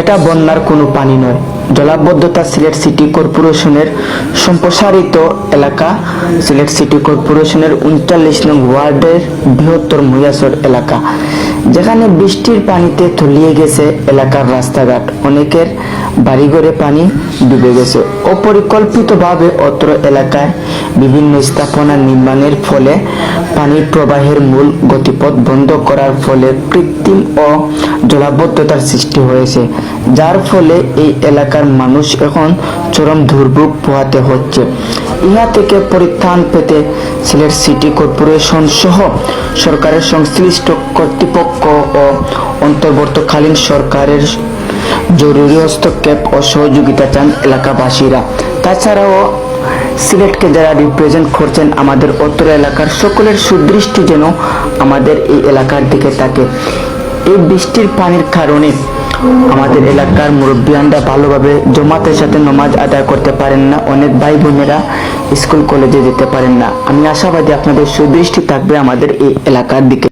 এটা বন্যার কোনো পানি নয়। জলাবদ্ধতা সিলেট সিটি কর্পোরেশনের সম্প্রসারিত এলাকা। সিলেট সিটি কর্পোরেশনের উনচল্লিশ নং ওয়ার্ডের বৃহত্তর মহিয়াসর এলাকা। যেখানে বৃষ্টির পানিতে তলিয়ে গেছে এলাকার রাস্তাঘাট। অনেকের বাড়িঘরে পানি ডুবে গেছে। অপরিকল্পিতভাবে অত্র এলাকায় বিভিন্ন স্থাপনা নির্মাণের ফলে পানির প্রবাহের মূল গতিপথ বন্ধ করার ফলে কৃত্রিম ও জলাবদ্ধতার সৃষ্টি হয়েছে, যার ফলে এই এলাকার মানুষ এখন চরম দুর্ভোগ পোহাতে হচ্ছে। ইহা থেকে পরিত্রাণ পেতে সিলেট সিটি কর্পোরেশন সহ সরকারের সংশ্লিষ্ট কর্তৃপক্ষ ও অন্তর্বর্তীকালীন সরকারের জরুরি হস্তক্ষেপ ও সহযোগিতা চান এলাকাবাসীরা। তাছাড়াও সিলেটকে যারা রিপ্রেজেন্ট করছেন আমাদের অত্র এলাকার সকলের সুদৃষ্টি যেন আমাদের এই এলাকার দিকে থাকে। এই বৃষ্টির পানির কারণে আমাদের এলাকার মুরব্বিয়ানরা ভালোভাবে জমাতের সাথে নমাজ আদায় করতে পারেন না। অনেক ভাই বোনেরা স্কুল, কলেজে যেতে পারেন না। আমি আশাবাদী আপনাদের সুদৃষ্টি থাকবে আমাদের এই এলাকার দিকে।